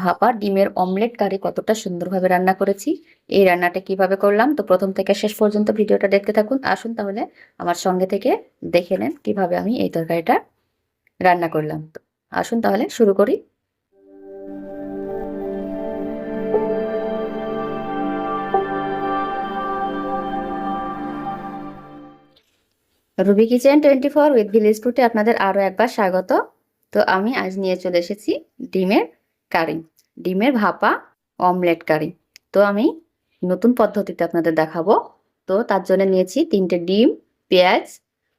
ভাপা, ডিমের অমলেট, কারি কতটা সুন্দরভাবে রান্না করেছি, এই রান্নাটা কীভাবে করলাম? তো প্রথম থেকে শেষ পর্যন্ত ভিডিওটা দেখতে থাকুন। আসুন তাহলে আমার সঙ্গে থেকে দেখে নেন কীভাবে আমি এই তরকারিটা রান্না করলাম। তো আসুন তাহলে শুরু করি। Ruby kitchen twenty four with village ফুটে আপনাদের আরও একবার স্বাগত। তো আমি আজ নিয়ে চলে এসেছি ডিমের কারি, ডিমের ভাপা, অমলেট কারি। তো আমি নতুন পদ্ধতিতে আপনাদের দেখাবো। তো তার জন্য নিয়েছি তিনটে ডিম, পেঁয়াজ,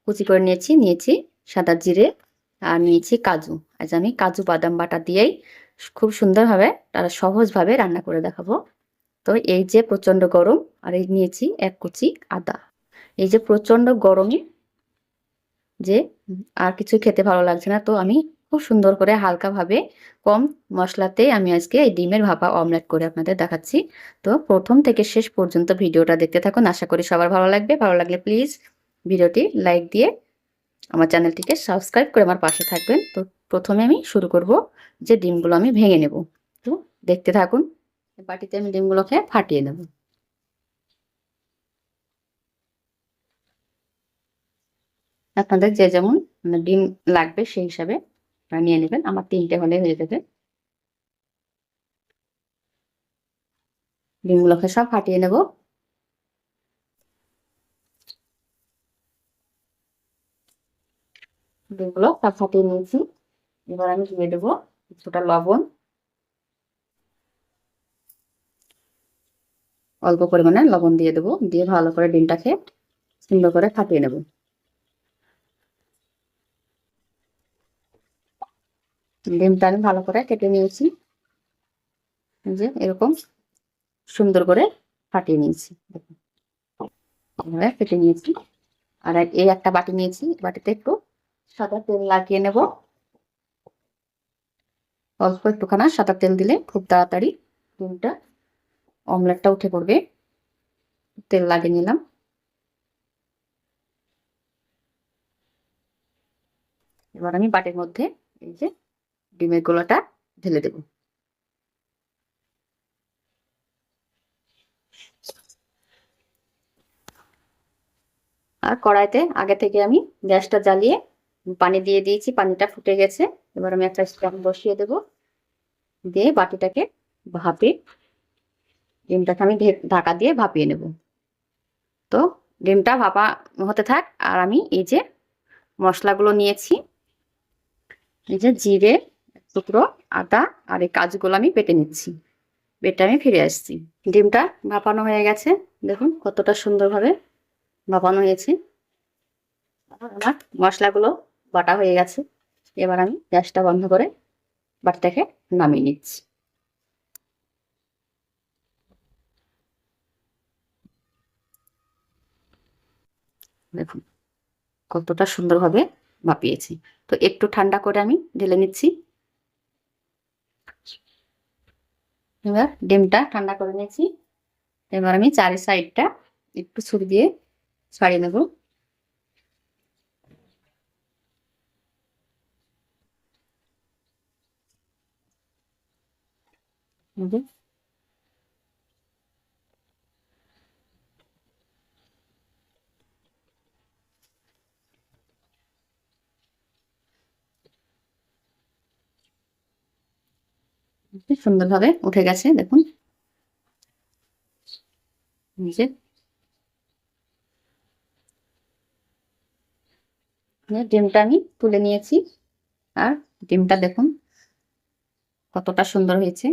কুচি করে নিয়েছি নিয়েছি সাদা জিরে আর নিয়েছি কাজু। আজ আমি কাজু বাদাম বাটা দিয়েই খুব সুন্দরভাবে তারা সহজভাবে রান্না করে দেখাবো। তো এই যে প্রচণ্ড গরম আর এই নিয়েছি এক কুচি আদা। এই যে প্রচণ্ড গরমে যে আর কিছু খেতে ভালো লাগছে না, তো আমি খুব সুন্দর করে হালকাভাবে কম মশলাতে আমি আজকে এই ডিমের ভাপা অমলেট করে আপনাদের দেখাচ্ছি। তো প্রথম থেকে শেষ পর্যন্ত ভিডিওটা দেখতে থাকুন। আশা করি সবার ভালো লাগবে। ভালো লাগলে প্লিজ ভিডিওটি লাইক দিয়ে আমার চ্যানেলটিকে সাবস্ক্রাইব করে আমার পাশে থাকবেন। তো প্রথমে আমি শুরু করব যে ডিমগুলো আমি ভেঙে নেব। তো দেখতে থাকুন বাটিতে আমি ডিমগুলোকে ফাটিয়ে নেব। আপনাদের যে যেমন মানে ডিম লাগবে সেই হিসাবে নিয়ে নেবেন। আমার তিনটে হলে হয়ে যাবে। ডিমগুলোকে সব ফাটিয়ে নেব। ডিমগুলো সব ফাটিয়ে নিয়েছি। এবার আমি দিয়ে দেবো কিছুটা লবণ। অল্প পরিমাণে লবণ দিয়ে দেবো। দিয়ে ভালো করে ডিমটাকে সুন্দর করে ফাটিয়ে নেব। ডিমটা আমি ভালো করে কেটে নিয়েছি। যে এরকম সুন্দর করে ফাটিয়ে নিয়েছি। এভাবে কেটে নিয়েছি। আর এই একটা বাটি নিয়েছি। বাটিতে একটু সাদা তেল লাগিয়ে নেব। অল্প একটুখানা সাদা তেল দিলে খুব তাড়াতাড়ি ডিমটা অমলেটটা উঠে পড়বে। তেল লাগিয়ে নিলাম। এবার আমি বাটির মধ্যে এই যে ডিমের গোলাটা ঢেলে দেব। আর কড়াইতে আগে থেকে আমি গ্যাসটা জ্বালিয়ে পানি দিয়ে দিয়েছি, পানিটা ফুটে গেছে। এবার আমি একটা স্ট্যান্ড বসিয়ে দেব। দিয়ে বাটিটাকে ভাপে, ডিমটাকে আমি ঢাকা দিয়ে ভাপিয়ে নেব। তো ডিমটা ভাপা হতে থাক, আর আমি এই যে মশলাগুলো নিয়েছি, এই যে জিরে টুকরো আদা আর এই কাজগুলো আমি পেটে নিচ্ছি। পেটে আমি ফিরে আসছি। ডিমটা ভাপানো হয়ে গেছে। দেখুন কতটা সুন্দরভাবে ভাপানো হয়েছে। আমার মশলাগুলো বাটা হয়ে গেছে। এবার আমি গ্যাসটা বন্ধ করে বাটিটাকে নামিয়ে নিচ্ছি। দেখুন কতটা সুন্দরভাবে মাপিয়েছি তো একটু ঠান্ডা করে আমি ঢেলে নিচ্ছি। এবার ডিমটা ঠান্ডা করে নিয়েছি। এবার আমি চারি সাইডটা একটু ছুরি দিয়ে ছাড়িয়ে নেব। সুন্দরভাবে উঠে গেছে, দেখুন। ডিমটা আমি তুলে নিয়েছি, আর ডিমটা দেখুন কতটা সুন্দর হয়েছে।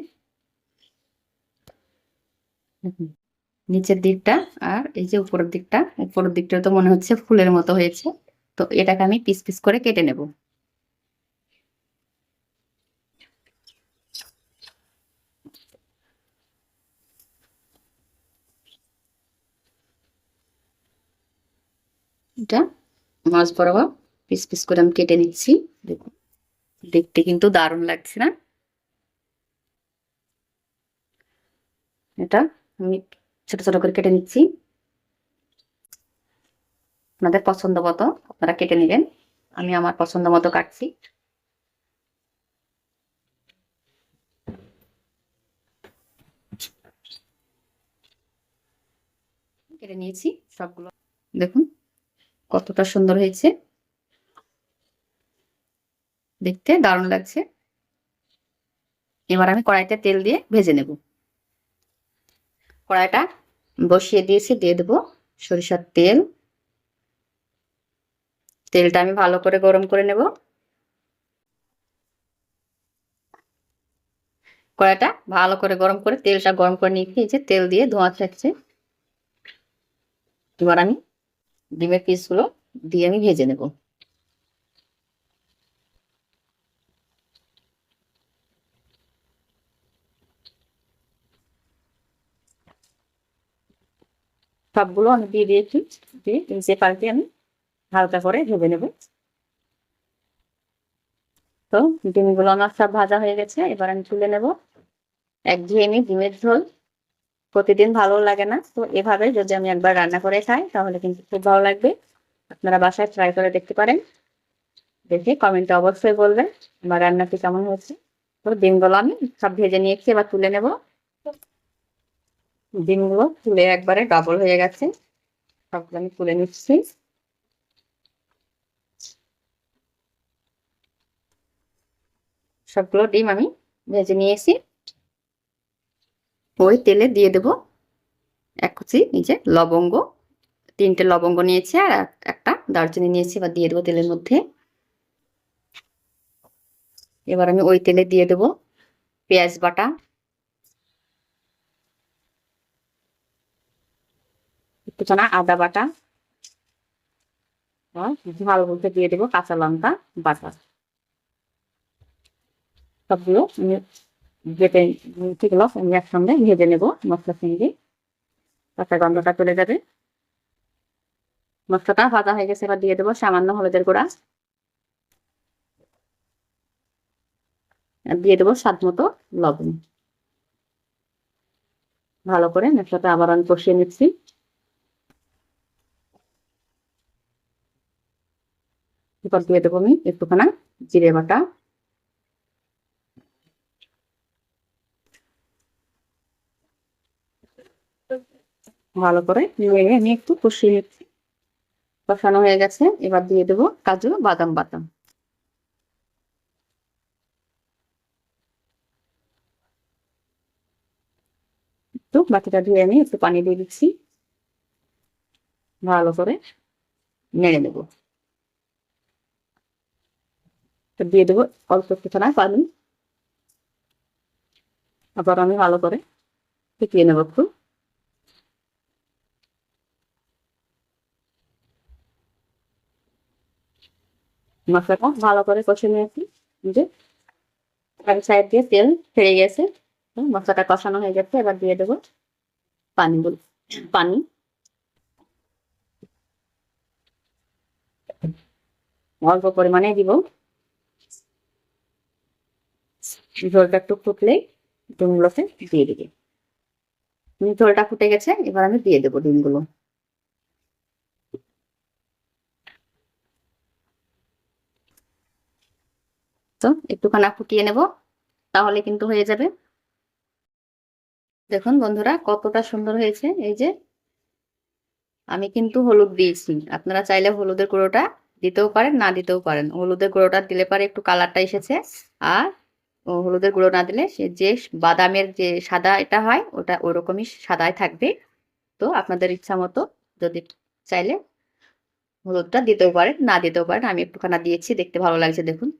নিচের দিকটা আর এই যে উপরের দিকটা উপরের দিকটা তো মনে হচ্ছে ফুলের মতো হয়েছে, তো এটাকে আমি পিস পিস করে কেটে নেব। এটা মাছ বরাবর পিস পিস করে আমি কেটে নিচ্ছি। দেখুন, দেখতে কিন্তু দারুণ লাগছে না? এটা আমি ছোট ছোট করে কেটে নিচ্ছি। আপনাদের পছন্দ মতো আপনারা কেটে নেবেন। আমি আমার পছন্দ মতো কাটছি। কেটে নিয়েছি সবগুলো। দেখুন কতটা সুন্দর হয়েছে। দেখতে দারুণ লাগছে। এবার আমি কড়াইতে তেল দিয়ে ভেজে নেব। কড়াইটা বসিয়ে দিয়েছি, দিয়ে দেবো সরিষার তেল। তেলটা আমি ভালো করে গরম করে নেব। কড়াইটা ভালো করে গরম করে তেলটা গরম করে নিয়ে যে তেল দিয়ে ধোঁয়া থাকছে এবার আমি ডিমের পিসগুলো দিয়ে আমি ভেজে নেব। সবগুলো আমি দিয়ে দিয়েছি, দিয়ে নিচে পাল্টে আমি হালকা করে ভেবে নেব। তো ডিমগুলো আমার সব ভাজা হয়ে গেছে, এবার আমি তুলে নেব। এক ঘেয়ে ঘিয়েমি ডিমের ঝোল। প্রতিদিন ভালো লাগে না। তো এভাবে যদি আমি একবার রান্না করে খাই, তাহলে কিন্তু খুব ভালো লাগবে। আপনারা বাসায় ট্রাই করে দেখতে পারেন। দেখে কমেন্টে অবশ্যই বলবেন, আমার রান্নাটি কেমন হয়েছে। তো ডিমগুলো আমি সব ভেজে নিয়েছি, এবার তুলে নেব। ডিমগুলো তুলে একবারে ডবল হয়ে গেছে। সবগুলো আমি তুলে নিচ্ছি। সবগুলো ডিম আমি ভেজে নিয়েছি। ওই তেলে দিয়ে দেব এক কুচি নিচে লবঙ্গ। তিনটে লবঙ্গ নিয়েছি আর একটা দারচিনি নিয়েছি বা দিয়ে দেবো তেলের মধ্যে। এবার আমি ওই তেলে দিয়ে দেব পেঁয়াজ বাটা। একটুখানা আদা বাটা। ঝাল বলতে দিয়ে দেবো কাঁচা লঙ্কা বাটা। সবগুলো বেটে সেগুলো আমি একসঙ্গে ভেজে নেব মশলার সঙ্গে কাঁচা গন্ধটা চলে যাবে। মশলাটা ভাজা হয়ে গেছে, এবার দিয়ে দেবো সামান্য হলুদের গুঁড়া। দিয়ে দেবো স্বাদ মতো লবণ। ভালো করে মশলাটা আবার আমি কষিয়ে নিচ্ছি। এরপর দিয়ে দেবো আমি একটুখানা জিরে বাটা। ভালো করে নেড়ে আমি একটু কষিয়ে নিচ্ছি। কষানো হয়ে গেছে, এবার দিয়ে দেবো কাজু বাদাম বাদাম। একটু বাকিটা ধুয়ে আমি একটু পানি দিয়ে দিচ্ছি। ভালো করে নেড়ে নেব। দিয়ে দেবো অল্প একটুখানা পানি। আবার আমি ভালো করে ফুটিয়ে নেব একটু মশলাটা ভালো করে কষে নিয়েছি। যে এক সাইড দিয়ে তেল ছেড়ে গেছে। মশলাটা কষানো হয়ে গেছে, এবার দিয়ে দেবো পানি পানি। অল্প পরিমাণে দিব। ঝোলটা একটু ফুটলে ডিমগুলোকে দিয়ে দিবি। ঝোলটা ফুটে গেছে, এবার আমি দিয়ে দেবো ডিমগুলো। তো একটুখানি ফুটিয়ে নেব, তাহলে কিন্তু হয়ে যাবে। দেখুন বন্ধুরা কতটা সুন্দর হয়েছে, এই যে। আমি কিন্তু হলুদ দিয়েছি, আপনারা চাইলে হলুদের গুঁড়োটা দিতেও পারেন, না দিতেও পারেন। হলুদের গুঁড়োটা দিলে পারে একটু কালারটা এসেছে, আর হলুদের গুঁড়ো না দিলে সে যে বাদামের যে সাদা এটা হয়, ওটা ওরকমই সাদাই থাকবে। তো আপনাদের ইচ্ছা মতো যদি চাইলে হলুদটা দিতেও পারেন, না দিতেও পারেন, আমি একটুখানা দিয়েছি, দেখতে ভালো লাগছে, দেখুন।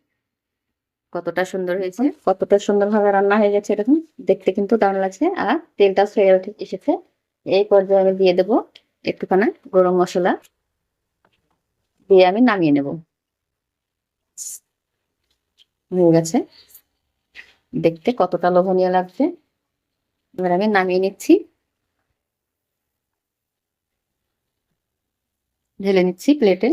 কতটা সুন্দর হয়েছে? কতটা সুন্দরভাবে রান্না হয়ে গেছে এরকম, দেখতে কিন্তু দারুণ লাগছে। আর তেলটা ছেড়ে উঠে এসেছে। এই পর্যায়ে আমি দিয়ে দেবো একটুখানি গরম মশলা। দিয়ে আমি নামিয়ে নেব। হয়ে গেছে। দেখতে কতটা লোভনীয় লাগছে। এবার আমি নামিয়ে নিচ্ছি। ঢেলে নিচ্ছি প্লেটে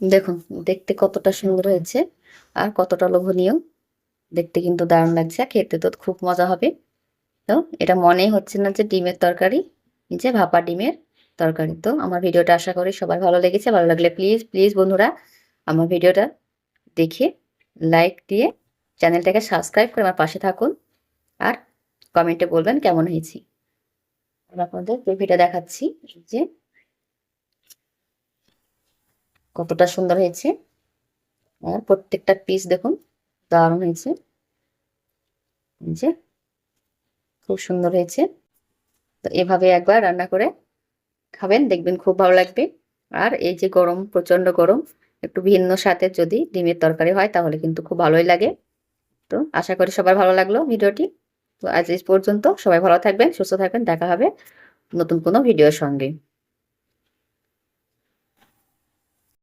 দেখুন, দেখতে কতটা সুন্দর হয়েছে আর কতটা লোভনীয়। দেখতে কিন্তু দারুণ লাগছে, খেতে তো খুব মজা হবে। তো এটা মনেই হচ্ছে না যে ডিমের তরকারি, যে ভাপা ডিমের তরকারি। তো আমার ভিডিওটা আশা করি সবার ভালো লেগেছে, ভালো লাগলে প্লিজ প্লিজ বন্ধুরা আমার ভিডিওটা দেখে লাইক দিয়ে চ্যানেলটাকে সাবস্ক্রাইব করে আমার পাশে থাকুন আর কমেন্টে বলবেন কেমন হয়েছি। আপনাদের গ্রেভিটা দেখাচ্ছি, যে কতটা সুন্দর হয়েছে। প্রত্যেকটা পিস দেখুন, দারুণ হয়েছে। খুব সুন্দর হয়েছে। তো এভাবে একবার রান্না করে খাবেন, দেখবেন খুব ভালো লাগবে। আর এই যে গরম প্রচণ্ড গরম, একটু ভিন্ন সাথে যদি ডিমের তরকারি হয়, তাহলে কিন্তু খুব ভালোই লাগে। তো আশা করি সবার ভালো লাগল ভিডিওটি। তো আজ এই পর্যন্ত সবাই ভালো থাকবেন, সুস্থ থাকবেন, দেখা হবে নতুন কোনো ভিডিওর সঙ্গে।